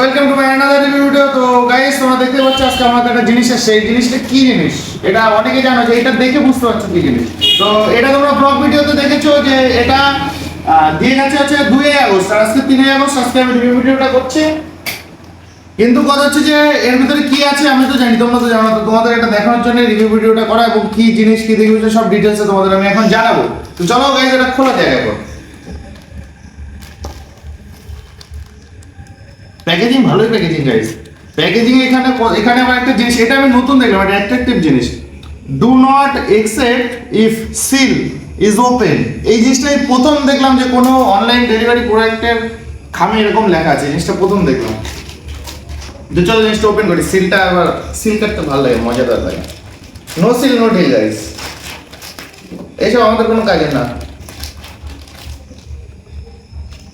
Welcome to my another video তো guys তোমরা দেখতে পাচ্ছ আজকে আমাদের একটা জিনিস এসেছে এই জিনিসটা কি জিনিস? এটা অনেকে জানো যে এটা দেখে বুঝতে পারছ কি জিনিস। তো এটা তোমরা ব্লগ ভিডিওতে দেখেছ যে এটা দিয়ে গেছে হচ্ছে দুই আগস্ট, আর আজকে তিনই আগস্ট, আজকে আমি রিভিউ ভিডিওটা করছি। কিন্তু কথা হচ্ছে যে এর ভিতরে কি আছে আমি তো জানি, তোমরা তো জানো, তো তোমাদের এটা দেখানোর জন্য রিভিউ ভিডিওটা করা এবং কি জিনিস, কি দেখবে সব ডিটেলসে তোমাদের আমি এখন জানাব। তো চলো গাইস এটা খোলা যায় প্যাকেজিং ভালোই প্যাকেজিং গাইস প্যাকেজিং এখানে এখানে আবার একটা জিনিস, এটা আমি নতুন দেখলাম এটা অ্যাট্রাকটিভ জিনিস। Do not accept if seal is open এই জিনিসটা আমি প্রথম দেখলাম যে কোনো অনলাইন ডেলিভারি প্রোডাক্টের খামে এরকম লেখা আছে, জিনিসটা প্রথম দেখলাম। তো চলো জিনিসটা ওপেন করি সিলটা আবার সিল কাটতে ভালো লাগে, মজাদার লাগে। No seal no deal guys এইসব আমাদের কোনো কাজের না।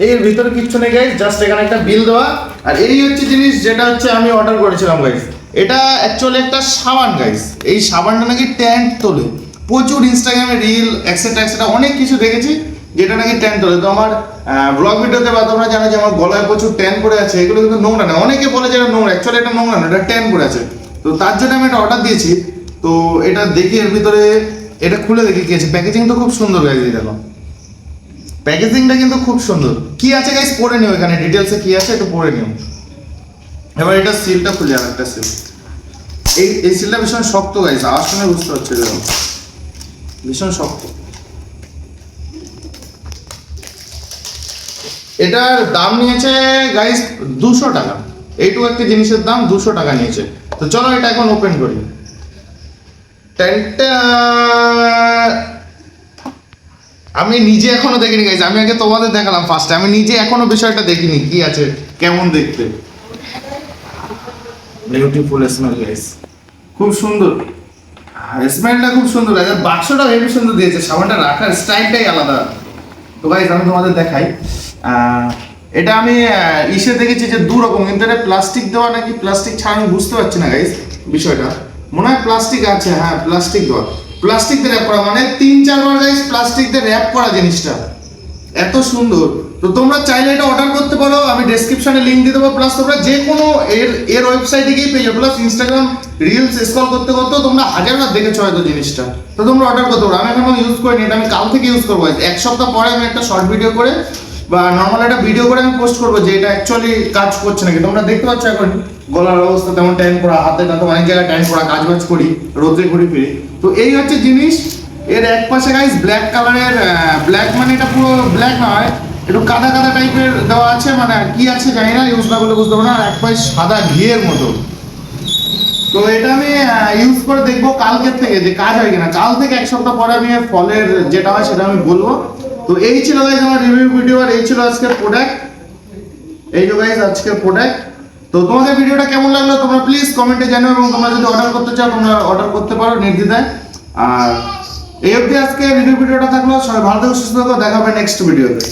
এর ভিতরে কিচ্ছু নেই গাইস জাস্ট এখানে একটা বিল দেওয়া। আর এই হচ্ছে জিনিস যেটা হচ্ছে আমি অর্ডার করেছিলাম গাইস এটা অ্যাকচুয়ালি একটা সাবান গাইস এই সাবানটা নাকি ট্যান্ট তোলে। প্রচুর ইনস্টাগ্রামে রিল এক্সেট্রা এক্সেট্রা অনেক কিছু দেখেছি যেটা নাকি ট্যান তোলে। তো আমার ব্লগ ভিডিওতে বা তোমরা জানো যে আমার গলায় প্রচুর ট্যান পড়ে আছে, এগুলো কিন্তু নোংরা না। অনেকে বলে যে এটা নোংরা অ্যাকচুয়ালি এটা নোংরা না, এটা ট্যান পড়ে আছে। তো তার জন্য আমি এটা অর্ডার দিয়েছি। তো এটা দেখি এর ভিতরে, এটা খুলে দেখি কি আছে। প্যাকেজিং তো খুব সুন্দর গাইজ দেখো। প্যাকেজিংটা কিন্তু খুব সুন্দর। কি আছে গাইস পড়ে নিও এখানে। ডিটেলসে কি আছে একটু পড়ে নিও। এবার এটা সিলটা খুলে আর একটা সিল এই এই সিলটা ভীষণ শক্ত গাইস আওয়াজ শুনে বুঝতে পারছ ভীষণ শক্ত। এটার দাম নিয়েছে গাইস দুশো টাকা। এইটুকু একটা জিনিসের দাম দুশো টাকা নিয়েছে। তো চলো এটা এখন ওপেন করি। আমি নিজে এখনও দেখিনি গাইজ আমি আগে তোমাদের দেখালাম ফার্স্টে আমি নিজে এখনও বিষয়টা দেখিনি কি আছে কেমন দেখতে? বিউটিফুল স্মেল গাইজ খুব সুন্দর। স্মেলটা খুব সুন্দর লাগে বাক্সটা হেভি সুন্দর দিয়েছে সাবানটা রাখার স্টাইলটাই আলাদা। তো গাইজ আমি তোমাদের দেখাই। এটা আমি ইসে দেখেছি যে দু রকম কিন্তু এটা প্লাস্টিক দেওয়া নাকি? প্লাস্টিক ছাড়া আমি বুঝতে পারছি না গাইজ বিষয়টা। মনে হয় প্লাস্টিক আছে হ্যাঁ প্লাস্টিক দেওয়া। প্লাস্টিক দিয়ে র্যাপ করা মানে তিন চার চারবার গাইজ প্লাস্টিক দিয়ে র্যাপ করা জিনিসটা। এত সুন্দর। তো তোমরা চাইলে এটা অর্ডার করতে পারো, আমি ডেসক্রিপশনে লিংক দিয়ে দেবো। প্লাস তোমরা যে কোনো এর এর ওয়েবসাইটে গিয়ে পেয়ে যাবে। প্লাস ইনস্টাগ্রাম রিলস স্ক্রল করতে করতে তোমরা হাজারবার দেখেছ হয়তো জিনিসটা। তো তোমরা অর্ডার করতে পারো। আমি এখনও ইউজ করিনি, এটা আমি কাল থেকে ইউজ করব এক সপ্তাহ পরে আমি একটা শর্ট ভিডিও করে বা নর্মাল একটা ভিডিও করে আমি পোস্ট করব যে এটা অ্যাকচুয়ালি কাজ করছে নাকি। তোমরা দেখতে পাচ্ছ এখন। গলার অবস্থা তেমন টাইম করা, হাতে টাতে অনেক জায়গায় টাইম করা কাজ বাজ করি, রোদে ঘুরি ফিরি। তো এই হচ্ছে জিনিস। এর এক পাশে গাইস ব্ল্যাক কালারের ব্ল্যাক মানে এটা পুরো ব্ল্যাক নয় একটু কাদা কাদা টাইপের দেওয়া আছে মানে কি আছে জানি না ইউজ না করলে বুঝতে পারব না, আর এক পাশে সাদা ঘিয়ের মতো। তো এটা আমি ইউজ করে দেখব কালকের থেকে, যে কাজ হয় কিনা। কাল থেকে এক সপ্তাহ পরে আমি ফলের যেটা হয় সেটা আমি বলব। তো এই ছিল গাইজ আমার রিভিউ ভিডিও আর এই ছিল আজকের প্রোডাক্ট এই যে গাইজ আজকের প্রোডাক্ট তো তোমাদের ভিডিওটা কেমন লাগল তোমরা প্লিজ কমেন্টে জানো এবং তোমরা যদি অর্ডার করতে চাও, তোমরা অর্ডার করতে পারো নির্দ্বিধায়। আর এই অবধি আজকে রিভিউ ভিডিওটা থাকল। সবাই ভালো থেকো, সুস্থ থাকো, দেখা হবে নেক্সট ভিডিওতে